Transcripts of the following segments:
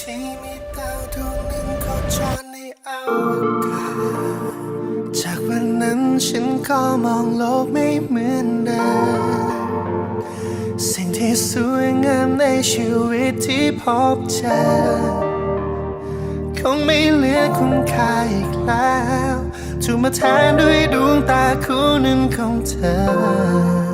ที่มีดาวดวงหนึ่งโคจรในอวกาศจากวันนั้นฉันก็มองโลกไม่เหมือนเดิมสิ่งที่สวยงามในชีวิตที่พบเจอคงไม่เหลือคุณค่าอีกแล้วถูกมาแทนด้วยดวงตาคู่หนึ่งของเธอ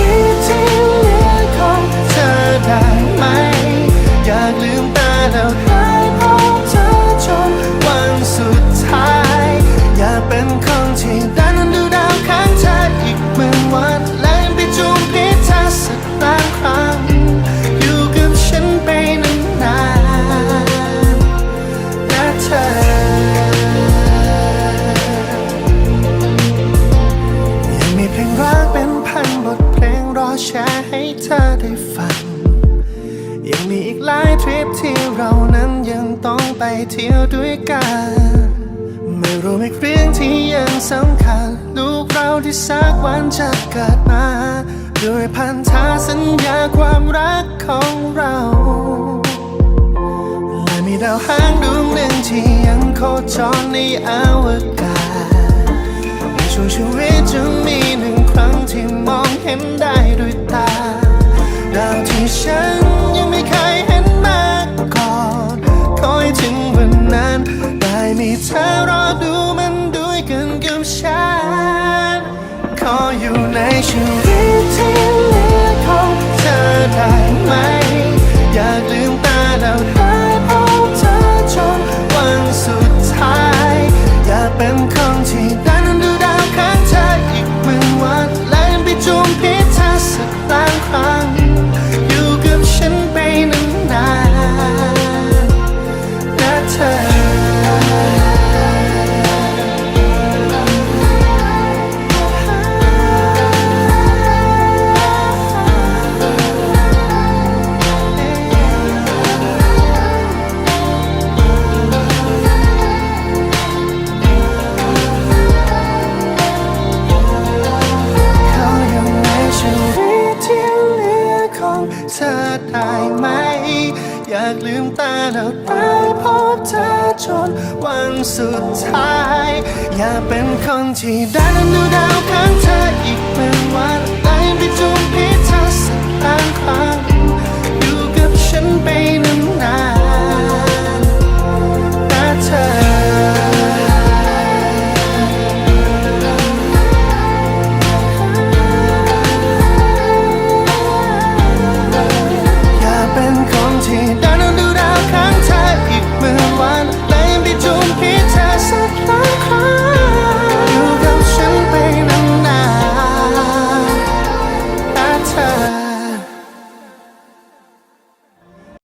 และไปจูบพิเธอสักลานครั้ง อยู่กับฉันไปนานๆนะเธอ ยังมีเพลงรักเป็นพันบทเพลงรอแชร์ให้เธอได้ฟัง ยังมีอีกหลายทริปที่เรานั้นยังต้องไปเที่ยวด้วยกัน ไม่รู้อีกเรื่องที่ยังสำคัญลู กเราที่สักวันจะเกิดมาด้วยพันธสัญญาความรักของเรา และมีดาวหางดวงหนึ่งที่ยังโคจรในอวกาศในช่วงชีวิตจะมีหนึ่งครั้งที่มองเห็นได้ด้วยตา ดาวที่ฉันยังไม่เคยเห็นมาก่อนคอยถึงวันนั้น ได้มีเธอรอดูมันด้วยกันกับฉัน ขออยู่ในชีวิตที่เหลือของเธอได้ไหม อยากลืมตาแล้วได้พบเธอจนวันสุดท้าย อยากเป็นคนที่ ได้ไหม อยากลืมตาแล้วได้พบเธอจนวันสุดท้าย อยากเป็นคนที่ได้ดูดาวข้างเธออีกเป็นวัน